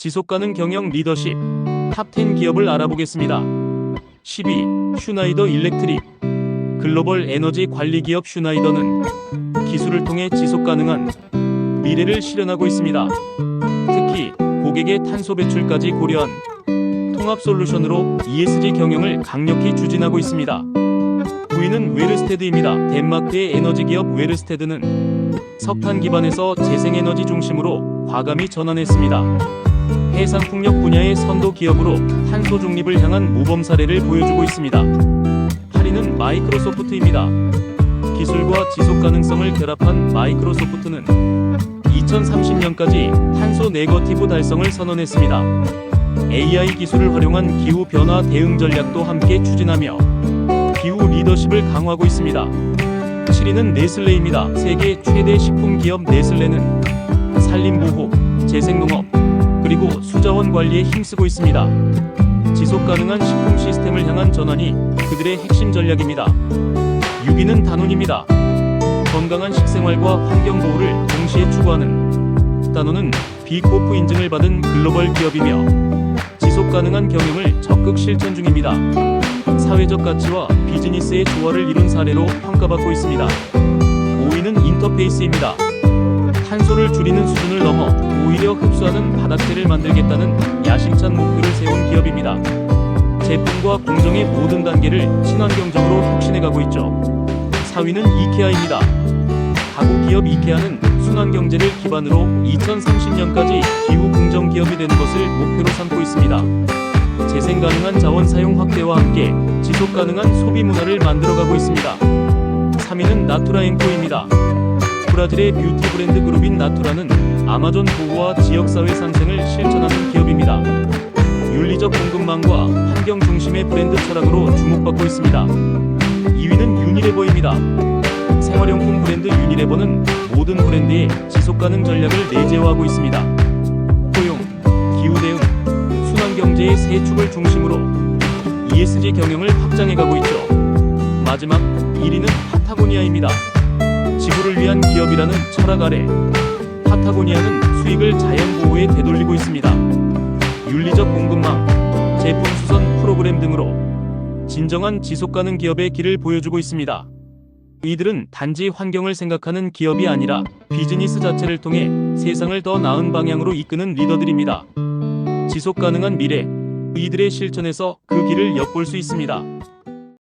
지속가능 경영 리더십 탑10 기업을 알아보겠습니다. 10위 슈나이더 일렉트릭 글로벌 에너지 관리 기업 슈나이더는 기술을 통해 지속 가능한 미래를 실현하고 있습니다. 특히 고객의 탄소 배출까지 고려한 통합 솔루션으로 ESG 경영을 강력히 추진하고 있습니다. 9위는 웨르스테드입니다. 덴마크의 에너지 기업 웨르스테드는 석탄 기반에서 재생에너지 중심으로 과감히 전환했습니다. 해상 풍력 분야의 선도 기업으로 탄소 중립을 향한 모범 사례를 보여주고 있습니다. 8위는 마이크로소프트입니다. 기술과 지속 가능성을 결합한 마이크로소프트는 2030년까지 탄소 네거티브 달성을 선언했습니다. AI 기술을 활용한 기후 변화 대응 전략도 함께 추진하며 기후 리더십을 강화하고 있습니다. 7위는 네슬레입니다. 세계 최대 식품 기업 네슬레는 산림 보호, 재생농업, 그리고 수자원 관리에 힘쓰고 있습니다. 지속 가능한 식품 시스템을 향한 전환이 그들의 핵심 전략입니다. 6위는 다논입니다. 건강한 식생활과 환경 보호를 동시에 추구하는 다논은 비코프 인증을 받은 글로벌 기업이며 지속 가능한 경영을 적극 실천 중입니다. 사회적 가치와 비즈니스의 조화를 이룬 사례로 평가받고 있습니다. 5위는 인터페이스입니다. 탄소를 줄이는 수준을 넘어 오히려 흡수하는 바닥재를 만들겠다는 야심찬 목표를 세운 기업입니다. 제품과 공정의 모든 단계를 친환경적으로 혁신해가고 있죠. 4위는 이케아입니다. 가구 기업 이케아는 순환 경제를 기반으로 2030년까지 기후 긍정 기업이 되는 것을 목표로 삼고 있습니다. 재생 가능한 자원 사용 확대와 함께 지속 가능한 소비 문화를 만들어가고 있습니다. 3위는 나투라 앵코입니다. 브라질의 뷰티 브랜드 그룹인 나투라는 아마존 보호와 지역사회 상생을 실천하는 기업입니다. 윤리적 공급망과 환경 중심의 브랜드 철학으로 주목받고 있습니다. 2위는 유니레버입니다. 생활용품 브랜드 유니레버는 모든 브랜드의 지속가능 전략을 내재화하고 있습니다. 포용, 기후대응, 순환경제의 세 축을 중심으로 ESG 경영을 확장해가고 있죠. 마지막 1위는 파타고니아입니다. 지구를 위한 기업이라는 철학 아래 파타고니아는 수익을 자연 보호에 되돌리고 있습니다. 윤리적 공급망, 제품 수선 프로그램 등으로 진정한 지속 가능 기업의 길을 보여주고 있습니다. 이들은 단지 환경을 생각하는 기업이 아니라 비즈니스 자체를 통해 세상을 더 나은 방향으로 이끄는 리더들입니다. 지속 가능한 미래, 이들의 실천에서 그 길을 엿볼 수 있습니다.